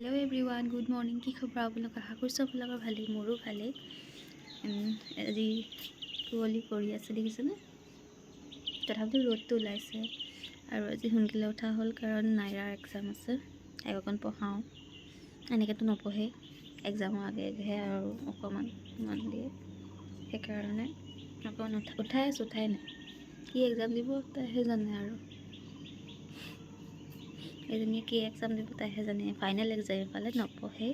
Hello' everyone good morning কি খবৰ আপোনালোক আশা কৰিছোঁ আপোনালোকৰ ভালেই মোৰো ভালেই। আজি কুঁৱলী পৰি আছে দেখিছেনে? তথাপিতো ৰ'দটো ওলাইছে। আৰু আজি সোনকালে উঠা হ'ল কাৰণ নাইৰাৰ এক্সাম আছে। তাইক অকণ পঢ়াওঁ। এনেকৈতো নপঢ়ে। এক্সামৰ আগে আগেহে আৰু অকণমান মন দিয়ে। সেইকাৰণে অকণমান উঠা উঠাই আছোঁ উঠাই নাই। কি এক্সাম দিব তাইহে জানে আৰু। এজনীয়ে কি এক্সাম দিব তাইহে জানে ফাইনেল এক্সাম পালে নপঢ়ে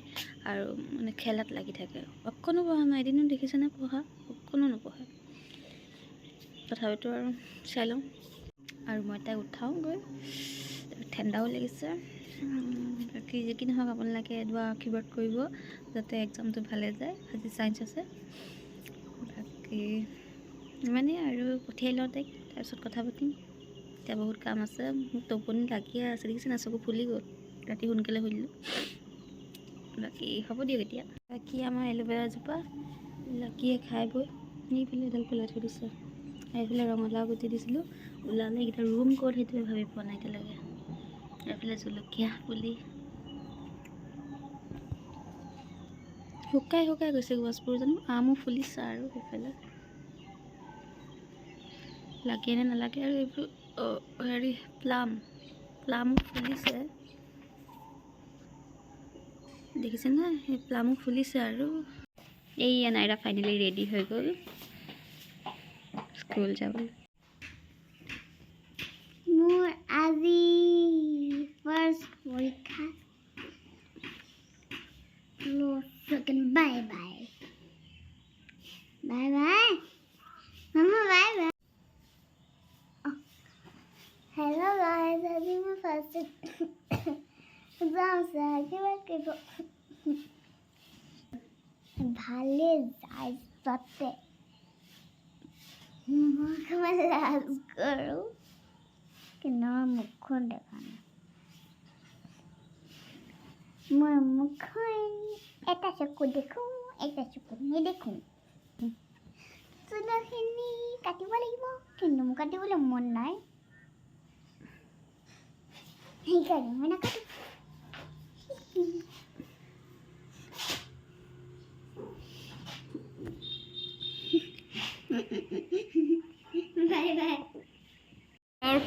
আৰু মানে খেলাত লাগি থাকে। অকণো পঢ়া নাই, এদিনো দেখিছেনে পঢ়া? অকণো নপঢ়ে। তথাপিতো আৰু চাই লওঁ। আৰু মই তাইক উঠাওঁগৈ। ঠাণ্ডাও লাগিছে। বাকী যি কি নহওক আপোনালোকে এডোৱা আশীৰ্বাদ কৰিব যাতে এক্সামটো ভালে যায়। আজি ছায়েঞ্চ আছে। বাকী ইমানেই আৰু পঠিয়াই লওঁ তাইক। তাৰপিছত কথা পাতিম। এতিয়া বহুত কাম আছে, মোক টোপনি লাগিয়ে আছে, দেখিছে না চকু ফুলি গ'ল। ৰাতি সোনকালে শুনিলোঁ বাকী হ'ব দিয়ক এতিয়া। বাকী আমাৰ এল'ভেৰাজোপা লাকিয়ে খাই বৈ এইফালে এডাল পেলাই থৈ দিছে। এইফালে ৰঙালাও গুটি দিছিলোঁ। ওলালে এইকেইটা ৰুম ক'ত সেইটোৱে ভাবি পোৱা নাই এতিয়ালৈকে এইফালে জলকীয়া পুলি। শুকাই শুকাই গৈছে গছবোৰ জানো, আমো ফুলিছে আৰু সেইফালে। লাগে নে নালাগে আৰু এইবোৰ হেৰি, প্লাম। প্লাম ফুলিছে। দেখিছে না? সেই প্লামো ফুলিছে আৰু। এই নাইৰা ফাইনেলি ৰেডি হৈ গ'ল। স্কুল যাবলৈ মোৰ আজি ফাৰ্ষ্ট পৰীক্ষা বাই বাই বাই বাই মামা বাই বাই হেল্ল' গাইজ আজি মই ফাৰ্ষ্ট যাম চাৰ কিবা কৰিব ভালে যায় তাতে মই অকণমান লাজ কৰোঁ কিন্তু আমার মুখখন দেখা না মই মুখখন এটা চকু দেখোঁ এটা চকু নেদেখোঁ চুলখিনি কাটিব লাগিব কিন্তু মোক কাটিবলৈ মন নাই সেইকাৰণে মই নাকাটো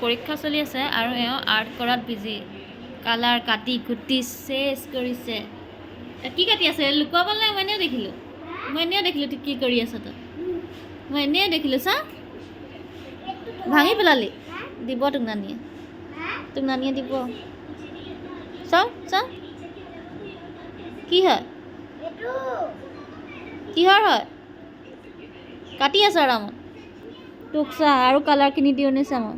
পৰীক্ষা চলি আছে আৰু এওঁ আৰ্ট কৰাত বিজি কালাৰ কাটি কুটি চেচ কৰিছে। কি কাটি আছে? লুকুৱাবলৈ মই এনেও দেখিলোঁ। মই এনেও দেখিলোঁ কি কৰি আছ তই? মই এনেও দেখিলোঁ, চা। ভাঙি পেলালি। দিব তোক নানিয়ে। তোক নানিয়ে দিব। চাওঁ চা কি হয়? কিহৰ হয়? কাটি আছ আৰামত। তোক চা, আৰু কালাৰ কিনি দিওঁ নে চা মই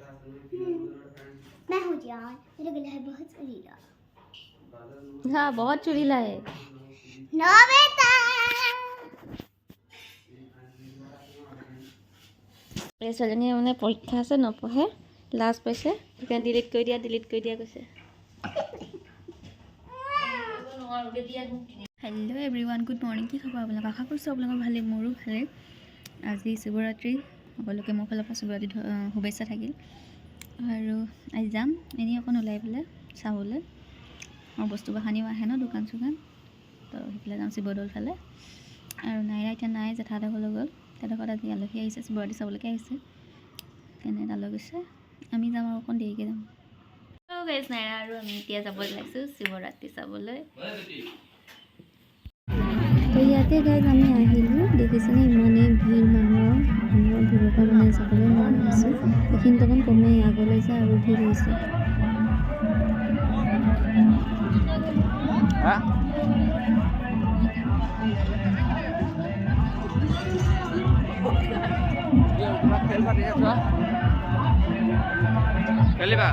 मैं हूँ जान मेरा गला है बहुत सुरीला হা বহুত চুৰিলা হে नो बेटा এই ছোৱালীজনীয়ে মানে পৰীক্ষা আছে নপঢ়ে লাজ পাইছে সেইকাৰণে ডিলিট কৰি দিয়া ডিলিট কৰি দিয়া কৈছে hello' everyone good morning কি খবৰ আপোনালোক আশা কৰিছোঁ আপোনালোকৰ ভালেই মোৰো ভালেই আজি শিৱৰাত্ৰি সকলোকে মোৰ ফালৰ পৰা শিৱৰাত্ৰি ধ- আহ, শুভেচ্ছা থাকিল আৰু আজি যাম এনেই অকণ ওলাই পেলাই চাবলৈ। আৰু বস্তু বাহানিও আহে ন দোকান চোকান। তো সেইফালে যাম শিৱদৌল ফালে। আৰু নাইৰা এতিয়া নাই জেঠাহঁতৰ ঘৰলৈ গ'ল। তেখেতঘৰত আজি আলহী আহিছে শিৱৰাত্ৰি চাবলৈকে আহিছে। তেনে তালৈ গৈছে। আমি যাম আৰু অকণ দেৰিকৈ যাম। গাইজ নাইৰা আৰু আমি এতিয়া যাব লাগিছোঁ শিৱৰাত্ৰি চাবলৈ। তো ইয়াতে গাইজ আমি আহিলোঁ। দেখিছেনে ইমানেই ভিৰ মানুহৰ ভিৰৰ পৰা মানে যাবলৈ নোৱাৰা হৈছোঁ এইখিনিত অকণ কমেই আগলৈ যায় আৰু ভিৰ হৈছে। খেলিবা?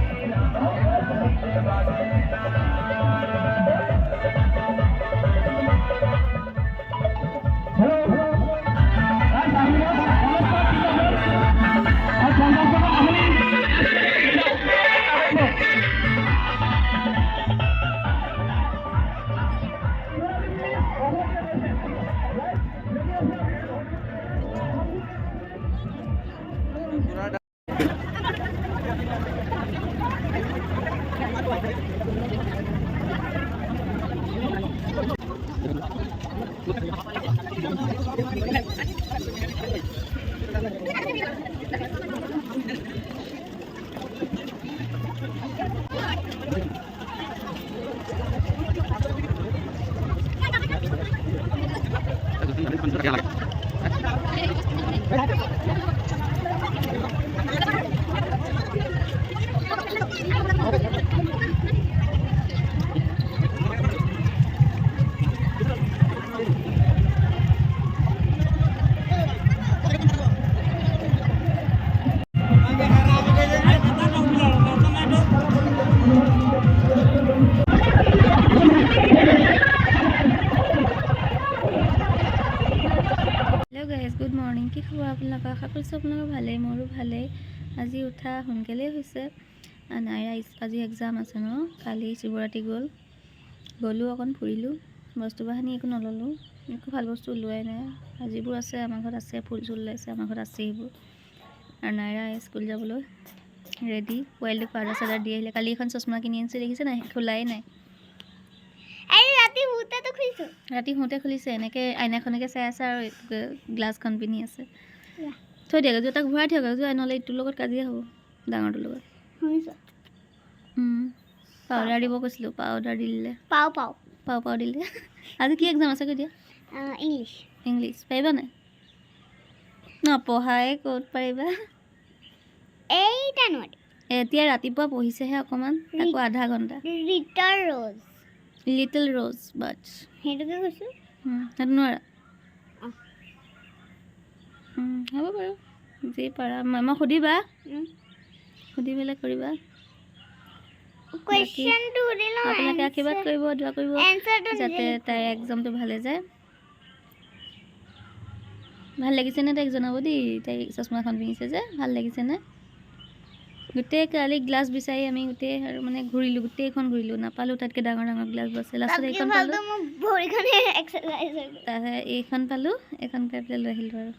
কি খবৰ আপোনালোকৰ? আশা কৰিছোঁ আপোনালোকৰ ভালেই মোৰো ভালেই। আজি উঠা সোনকালেই হৈছে। আ, নাইৰা আজি এক্সাম আছে ন কালি শিৱৰাত্ৰি গ'ল। গ'লোঁ অকণ ফুৰিলোঁ। বস্তু বাহানি একো নল'লোঁ। একো ভালো বস্তু ওলোৱাই নাই। যিবোৰ আছে আমাৰ ঘৰত আছে ফুল চুল ওলাইছে আমাৰ ঘৰত আছে সেইবোৰ। আৰু নাইৰা স্কুল যাবলৈ। ৰেডি পোৱালিটোক পাউডাৰ চাউডাৰ দি আহিলে। কালি এখন চশমা কিনি আনিছে দেখিছে নাই? খোলাই নাই। আৰে ৰাতি ভূতেতো খুলিছো। ৰাতি শুওঁতে খুলিছে এনেকৈ আইনাখনকে চাই আছে আৰু এই গ্লাছখন পিন্ধি আছে। থৈ দিয়ক এযোৰ তাক ঘূৰাই থওক এযোৰ নহ'লে ইটোৰ লগত কাজিয়া হ'ব ডাঙৰটোৰ লগত। শুনিছো। পাউডাৰ দিব কৈছিলোঁ পাউডাৰ দিলে। পাও পাও। পাউ পাউ দিলে। আজি কি এক্সাম আছে কৈ দিয়া? ইংলিছ। ইংলিছ পাৰিবা নাই? নপঢ়াই ক'ত পাৰিবা? এইটা নোৱাৰি এতিয়া ৰাতিপুৱা পঢ়িছেহে অকণমান আকৌ আধা ঘণ্টা। ৰিটাৰ ৰ'জ। লিটল ৰ'জ বাটছ সেইটোকে কৈছো? সেইটো নোৱাৰা। অঁ। উম, হ'ব বাৰু যি পাৰা। মই সুধিবা। সুধি পেলাই কৰিবা। আপোনালোকে আশীৰ্বাদ কৰিব দোৱা কৰিব যাতে তাইৰ এক্সামটো ভালে যায়। ভালো লাগিছেনে তাইক জনাব দেই? তাই চশমাখন পিন্ধিছে যে ভালো লাগিছেনে? গোটেই কালি গ্লাছ বিচাৰি আমি গোটেই আৰু মানে ঘূৰিলোঁ গোটেইখন ঘূৰিলোঁ। নাপালোঁ তাতকৈ ডাঙৰ ডাঙৰ গ্লাছবোৰ আছে লাষ্টত এইখন পালোঁ। তাৰপিছত এইখন পালোঁ এইখন পাই পেলাই লৈ আহিলোঁ আৰু।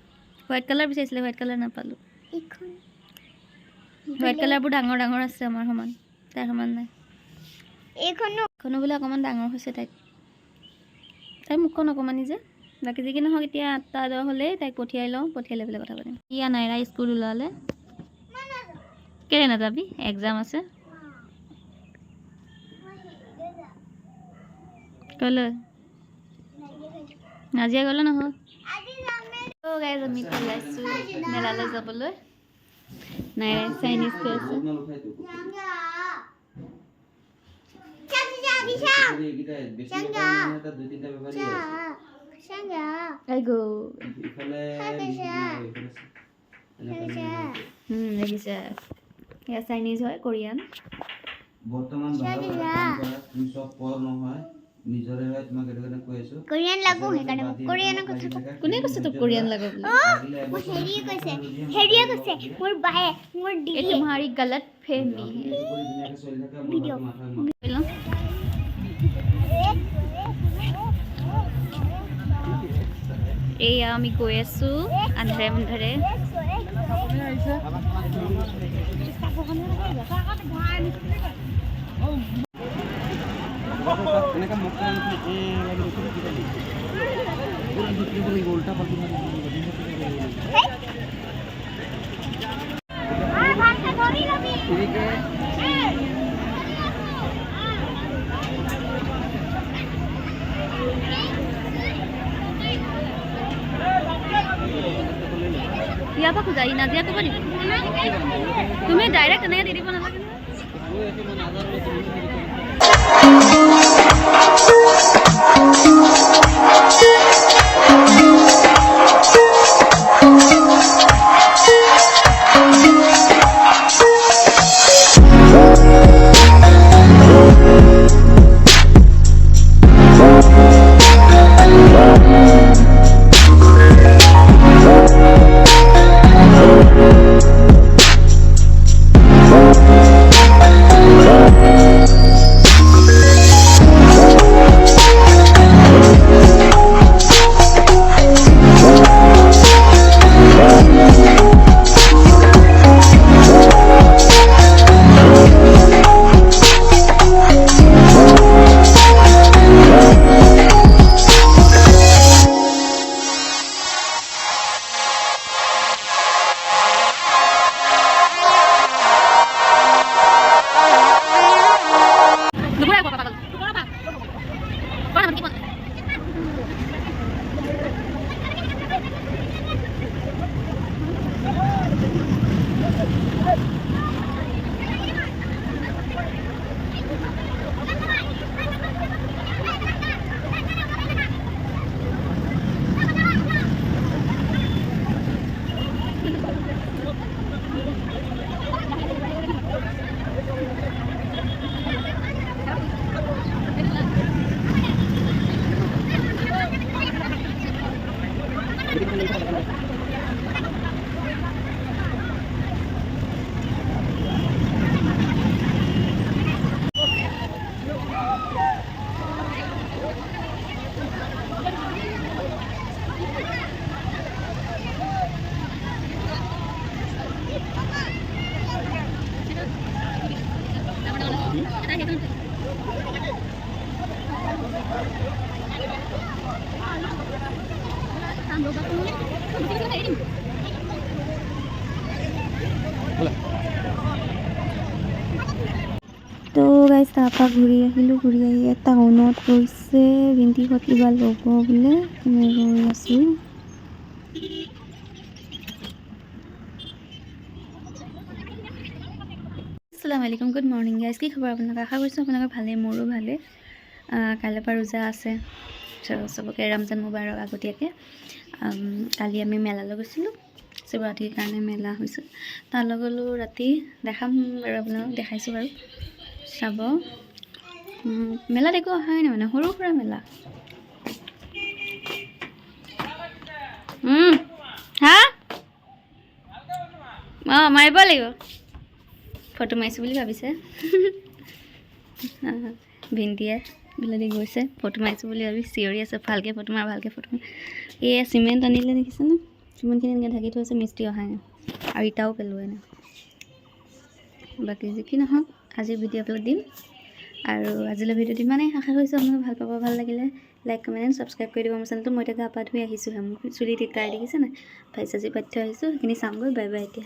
হোৱাইট কালাৰ বিচাৰিছিলে হোৱাইট কালাৰ নাপালোঁ। হোৱাইট কালাৰবোৰ ডাঙৰ ডাঙৰ আছে আমাৰ সমান তাইৰ সমান নাই। এইখনো বোলে অকণমান ডাঙৰ হৈছে তাইক। তাইৰ মুখখন অকণমানি যে। বাকী যি কি নহওক এতিয়া আঠটা দহ হ'লেই তাইক পঠিয়াই লওঁ পঠিয়াই লৈ পেলাই কথা পাতিম। ইয়া নাইৰা স্কুল ওলালে। কেলৈ নাযাবি এক্সাম আছে। ক'লৈ নাজিয়া গ'লে নহয় গাইজ আমি ওলাইছোঁ মেলালৈ যাবলৈ। নাইৰাই চাইনিজ কৈ আছে। এয়া চাইনিজ হয় কোৰিয়ান বৰ্তমান ভাৰতত কাম কৰা কৃষক পৰ নহয়। নিজৰে হয় তোমাক সেইটো কাৰণে কৈ আছো কোৰিয়ান লাগো সেইকাৰণে কোৰিয়ানৰ কথা কোনে কৈছে তোক কোৰিয়ান লাগে বুলি? লাগিলে হেৰিয়ে কৈছে হেৰিয়ে কৈছে মোৰ বায়ে মোৰ এই তোমাৰি গলত ফেমি। মাথাই মাথা এয়া আমি গৈ আছোঁ আন্ধাৰে মুখ উল্টা ইয়াৰ পৰা খোজা ই নাজিয়া ক'ব দিব তুমি ডাইৰেক্ট এনেকৈ দি দিব তাৰপৰা ঘূৰি আহিলোঁ ঘূৰি আহি টাউনত গৈছে বিন্দিহঁত কিবা ল'ব বোলে মই গৈ আছোঁ। আসসালামু আলাইকুম গুড মৰ্ণিং গাইজ কি খবৰ আপোনালোকৰ? আশা কৰিছোঁ আপোনালোকৰ ভালেই মোৰো আহ, কাইলৈৰ পৰা ৰোজা আছে। চবকে ৰমজান মুবাৰক আগতীয়াকৈ। কালি আমি মেলালৈ গৈছিলোঁ। শিৱৰাত্ৰিৰ কাৰণে মেলা হৈছিল তালৈ গ'লোঁ ৰাতি দেখাম বাৰু আপোনালোকক দেখাইছোঁ বাৰু। চাব? মেলাত একো অহাই নাই মানে সৰু সুৰা মেলা। হা? অঁ মাৰিব লাগিব। ফটো মাৰিছোঁ বুলি ভাবিছে। ভিন্দিয়ে বিলাদি গৈছে ফটো মাৰিছোঁ বুলি ভাবি চিঞৰি আছে ভালকৈ ফটো মাৰ ভালকৈ ফটো মাৰ। এই চিমেণ্ট আনিলে দেখিছেনে চিমেণ্টখিনি এনেকৈ ঢাকি থৈছে মিস্ত্ৰী নাই। আৰু ইটাও পেলোৱাই নাই। বাকী যি কি নহওক আজিৰ ভিডিঅ' আপলোড দিম। আৰু আজিলৈ ভিডিঅ'টো ইমানেই। আশা কৰিছোঁ আপোনালোকে ভাল পাব ভাল লাগিলে লাইক কমেণ্ট এণ্ড ছাবস্ক্ৰাইব কৰি দিব মোৰ চেনেলটো মই এতিয়া গা পা ধুই আহিছোঁহে মোৰ চুলি টিকাই দেখিছে নাই? ভাই চাজি পাতি থৈ আহিছোঁ। সেইখিনি চামগৈ। বাই বাই এতিয়া।